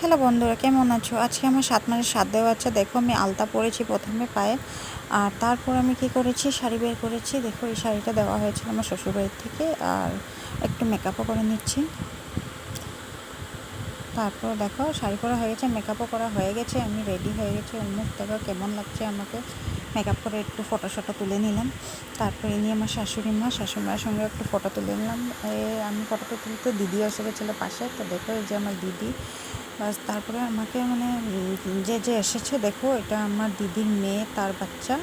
Hello বন্ধুরা, কেমন আছো? আজকে আমার সাত মাসের সাত দেওয়া আছে। দেখো, আমি আলতা পরেছি প্রথমে পায়ে। আর তারপর আমি কি করেছি? শাড়ি বের করেছি। দেখো, এই শাড়িটা দেওয়া হয়েছিল আমার শ্বশুরবাড়ির থেকে। আর একটু মেকআপও করে নিচ্ছি। তারপর দেখো, শাড়ি পরা হয়ে গেছে মেকআপও করা হয়ে গেছে। আমি রেডি হয়ে গেছি। মুখ দেখো, কেমন লাগছে আমাকে। মেকআপ করে একটু ফটো শটো তুলে নিলাম। তারপরে নিয়ে আমার শাশুড়ি মা শাশুড়ি সঙ্গে একটু ফটো তুলে নিলাম। এ, আমি ফটোটা তুলতে দিদি এসে গেছিল পাশে। তো দেখো, এই যে আমার দিদি। বাস, তারপরে আমাকে মানে যে যে এসেছে, দেখো, এটা আমার দিদির মেয়ে, তার বাচ্চা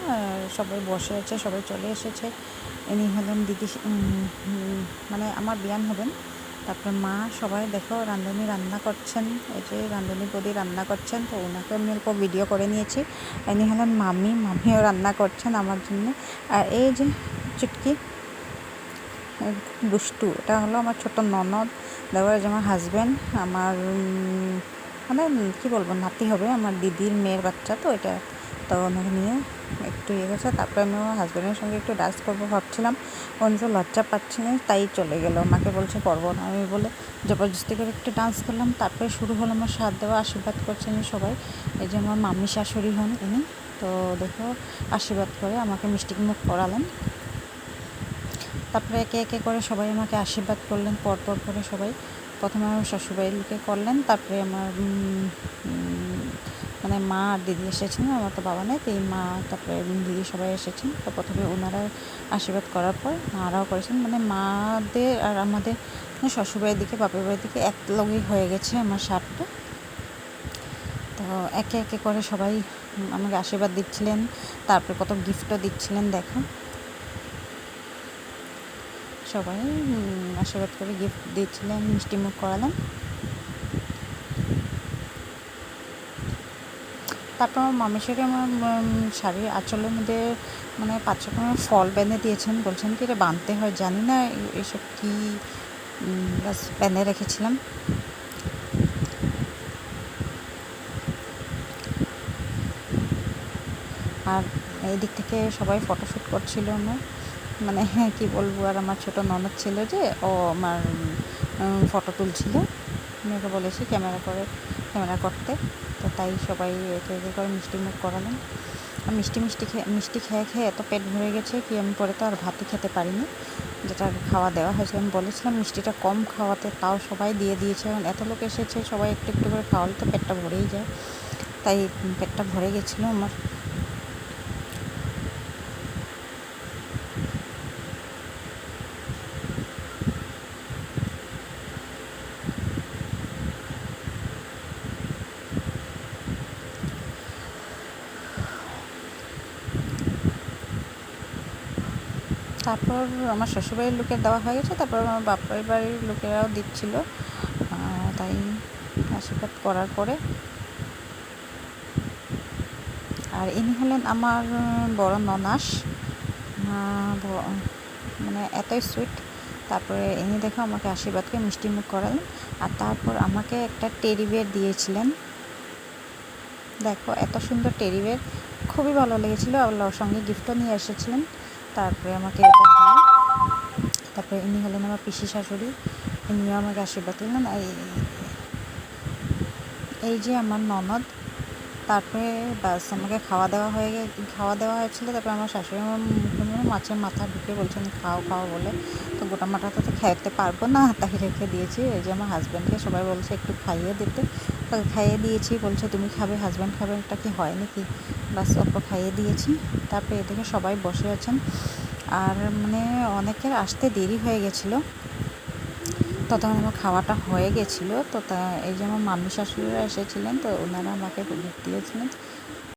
সবাই বসে আছে, সবাই চলে এসেছে। ইনি হলেন দিদি মানে আমার বিয়ান হবেন। তারপরে মা, সবাই দেখো, রাঁধুনি রান্না করছেন। এই যে, রাঁধুনি বদি রান্না করছেন, তো ওনাকে আমি অল্প ভিডিও করে নিয়েছি। ইনি হলেন মামি, মামিও রান্না করছেন আমার জন্য। আর এই যে, চুটকি দুষ্টু। এটা হলো আমার ছোট ননদ দেওয়ার যে আমার হাজব্যান্ড আমার মানে কী বলব, নাতি হবে, আমার দিদির মেয়ের বাচ্চা তো এটা। তো ওনাকে নিয়ে একটু ইয়ে গেছে তারপরে আমি আমার হাজব্যান্ডের সঙ্গে একটু ডান্স করব ভাবছিলাম। অন্য লজ্জা পাচ্ছি না, তাই চলে গেলো। আমাকে বলছে, করব না। আমি বলে জবরদস্তি করে একটু ডান্স করলাম। তারপরে শুরু হলো আমার সাথ দেওয়া, আশীর্বাদ করছেন সবাই। এই যে আমার মামি শাশুড়ি হন ইনি, তো দেখো, আশীর্বাদ করে আমাকে মিষ্টি মুখ করালেন। তারপরে একে একে করে সবাই আমাকে আশীর্বাদ করলেন, পরপর করে সবাই। প্রথমে আমার শ্বশুরবাড়ির লোকে করলেন, তারপরে আমার মানে মা আর দিদি এসেছেন আমার তো বাবা নেই এই মা, তারপরে দিদি সবাই এসেছেন। তো প্রথমে ওনারা আশীর্বাদ করার পর মারাও করেছেন। মানে মাদের আর আমাদের শ্বশুরবাড়ির দিকে, বাপের বাড়ির দিকে এক লগেই হয়ে গেছে আমার শার্টটা তো একে একে করে সবাই আমাকে আশীর্বাদ দিচ্ছিলেন, তারপরে কত গিফটও দিচ্ছিলেন দেখো সবাই আশীর্বাদ করে গিফট দিয়েছিলেন মিষ্টি মুখ করালেন তারপর আমার মামেশ্বরী আমার শাড়ির আঁচলের মধ্যে মানে পাঁচ রকমের ফল বেঁধে দিয়েছেন। বলছেন কি, এটা বাঁধতে হয়, জানি না এসব কি বেঁধে রেখেছিলাম। আর এই দিক থেকে সবাই ফটোশ্যুট করছিল আমার। মানে হ্যাঁ কী বলব, আর আমার ছোটো ননদ ছিল যে, ও আমার ফটো তুলছিল। মেয়েকে বলেছি ক্যামেরা করে ক্যামেরা করতে। তো তাই সবাই একে একে করে মিষ্টি মুখ করালেন। আর মিষ্টি মিষ্টি খেয়ে মিষ্টি খেয়ে খেয়ে এত পেট ভরে গেছে কি আমি পরে তো আর ভাতই খেতে পারিনি। যেটা খাওয়া দেওয়া হয়েছে, আমি বলেছিলাম মিষ্টিটা কম খাওয়াতে, তাও সবাই দিয়ে দিয়েছে। এখন এত লোক এসেছে, সবাই একটু একটু করে খাওয়ালে তো পেটটা ভরেই যায়। তাই পেটটা ভরে গেছিল আমার। তারপর আমার শ্বশুরবাড়ির লোকের দেওয়া হয়ে গেছে, তারপর আমার বাপের বাড়ির লোকেরাও দিচ্ছিল। তাই আশীর্বাদ করার পরে। আর ইনি হলেন আমার বড় ননাস। মানে এতই সুইট তারপরে ইনি দেখো আমাকে আশীর্বাদকে মিষ্টি মুখ করালেন। আর তারপর আমাকে একটা টেরি দিয়েছিলেন। দেখো এত সুন্দর টেরি খুবই ভালো লেগেছিলো। আল্লাহর সঙ্গে গিফটও নিয়ে এসেছিলেন। তারপরে আমাকে এটা তারপরে ইনি হলেন আমার পিসি শাশুড়ি, ইনিও আমাকে আশীর্বাদ দিলেন এই এই যে আমার ননদ, তারপরে বাস আমাকে খাওয়া দাওয়া হয়ে খাওয়া দেওয়া হয়েছিল, তারপরে আমার শাশুড়ি আমার মুখে মাছের মাথা ঢুকে বলছেন খাও খাও বলে। তো গোটা মাথাটা তো খাইতে পারব না তাই রেখে দিয়েছি। এই যে আমার হাজব্যান্ডকে সবাই বলছে, একটু খাইয়ে দিতে খাইয়ে দিয়েছি, বলছে, তুমি খাবে হাজব্যান্ড খাবে ওটা কি হয় নাকি? বাস অল্প খাইয়ে দিয়েছি। তারপরে এদিকে সবাই বসে আছেন। আর মানে অনেকের আসতে দেরি হয়ে গেছিল। ততক্ষণ আমার খাওয়াটা হয়ে গেছিল। তো তা, এই যে আমার মাম্মি শাশুড়িরা এসেছিলেন, তো ওনারা আমাকে দিয়েছিলেন